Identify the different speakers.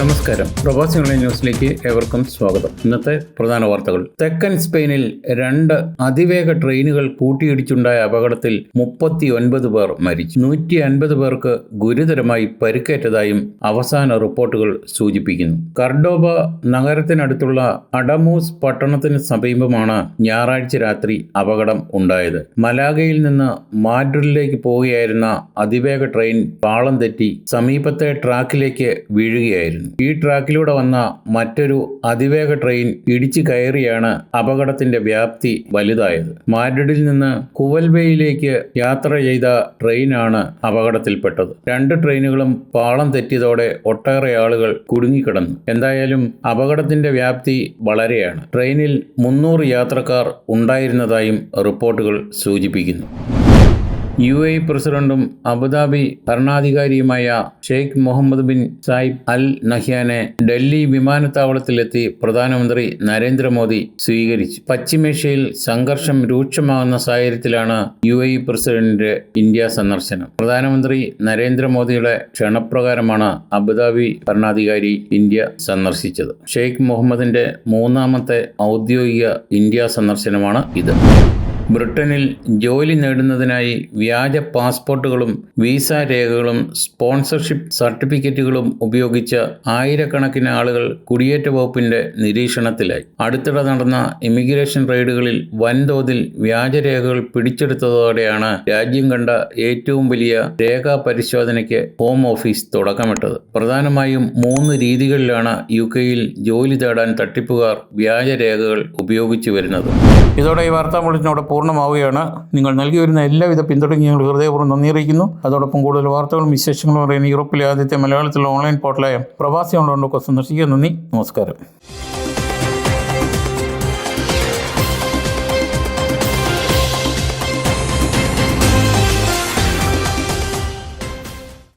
Speaker 1: നമസ്കാരം. പ്രവാസികളുടെ ന്യൂസിലേക്ക് ഏവർക്കും സ്വാഗതം. ഇന്നത്തെ പ്രധാന വാർത്തകൾ. തെക്കൻ സ്പെയിനിൽ രണ്ട് അതിവേഗ ട്രെയിനുകൾ കൂട്ടിയിടിച്ചുണ്ടായ അപകടത്തിൽ മുപ്പത്തി ഒൻപത് പേർ മരിച്ചു. നൂറ്റി അൻപത് പേർക്ക് ഗുരുതരമായി പരിക്കേറ്റതായും അവസാന റിപ്പോർട്ടുകൾ സൂചിപ്പിക്കുന്നു. കർഡോബ നഗരത്തിനടുത്തുള്ള അഡമൂസ് പട്ടണത്തിന് സമീപമാണ് ഞായറാഴ്ച രാത്രി അപകടം ഉണ്ടായത്. മലാഗയിൽ നിന്ന് മാഡ്രിഡിലേക്ക് പോവുകയായിരുന്ന അതിവേഗ ട്രെയിൻ പാളം തെറ്റി സമീപത്തെ ട്രാക്കിലേക്ക് വീഴുകയായിരുന്നു. ഈ ട്രാക്കിലൂടെ വന്ന മറ്റൊരു അതിവേഗ ട്രെയിൻ ഇടിച്ചു കയറിയാണ് അപകടത്തിന്റെ വ്യാപ്തി വലുതായത്. മാഡ്രിഡിൽ നിന്ന് കുവൽബയിലേക്ക് യാത്ര ചെയ്ത ട്രെയിനാണ് അപകടത്തിൽപ്പെട്ടത്. രണ്ട് ട്രെയിനുകളും പാളം തെറ്റിയതോടെ ഒട്ടേറെ ആളുകൾ കുടുങ്ങിക്കിടന്നു. എന്തായാലും അപകടത്തിന്റെ വ്യാപ്തി വളരെയാണ്. ട്രെയിനിൽ മുന്നൂറ് യാത്രക്കാർ ഉണ്ടായിരുന്നതായും റിപ്പോർട്ടുകൾ സൂചിപ്പിക്കുന്നു. യു എ പ്രസിഡന്റും Abu Dhabi ഭരണാധികാരിയുമായ Sheikh Mohammed bin Zayed Al നഹ്യാനെ Delhi വിമാനത്താവളത്തിലെത്തി പ്രധാനമന്ത്രി നരേന്ദ്രമോദി സ്വീകരിച്ചു. പശ്ചിമേഷ്യയിൽ സംഘർഷം രൂക്ഷമാകുന്ന സാഹചര്യത്തിലാണ് യു എ പ്രസിഡന്റിന്റെ ഇന്ത്യ സന്ദർശനം. പ്രധാനമന്ത്രി നരേന്ദ്രമോദിയുടെ ക്ഷണപ്രകാരമാണ് അബുദാബി ഭരണാധികാരി ഇന്ത്യ സന്ദർശിച്ചത്. ഷെയ്ഖ് മുഹമ്മദിന്റെ മൂന്നാമത്തെ ഔദ്യോഗിക ഇന്ത്യ സന്ദർശനമാണ് ഇത്. ബ്രിട്ടനിൽ ജോലി നേടുന്നതിനായി വ്യാജ പാസ്പോർട്ടുകളും വീസ രേഖകളും സ്പോൺസർഷിപ്പ് സർട്ടിഫിക്കറ്റുകളും ഉപയോഗിച്ച ആയിരക്കണക്കിന് ആളുകൾ കുടിയേറ്റ വകുപ്പിന്റെ നിരീക്ഷണത്തിലായി. അടുത്തിടെ നടന്ന ഇമിഗ്രേഷൻ റെയ്ഡുകളിൽ വൻതോതിൽ വ്യാജരേഖകൾ പിടിച്ചെടുത്തതോടെയാണ് രാജ്യം കണ്ട ഏറ്റവും വലിയ രേഖാ പരിശോധനയ്ക്ക് ഹോം ഓഫീസ് തുടക്കമിട്ടത്. പ്രധാനമായും മൂന്ന് രീതികളിലാണ് യു കെയിൽ ജോലി തേടാൻ തട്ടിപ്പുകാർ വ്യാജരേഖകൾ ഉപയോഗിച്ചു വരുന്നത്. ഇതോടെ ഈ വാർത്താ ബുള്ളറ്റിനോട് പൂർണമാവുകയാണ്. നിങ്ങൾ നൽകി വരുന്ന എല്ലാവിധ പിന്തുണയും ഞങ്ങൾ ഹൃദയപൂർവം നന്ദി അറിയിക്കുന്നു. അതോടൊപ്പം കൂടുതൽ വാർത്തകളും വിശേഷങ്ങളും അറിയാൻ യൂറോപ്പിലെ ആദ്യത്തെ മലയാളത്തിലുള്ള ഓൺലൈൻ പോർട്ടലായ പ്രവാസി ഓൺലൈൻ സന്ദർശിക്കുക. നന്ദി. നമസ്കാരം.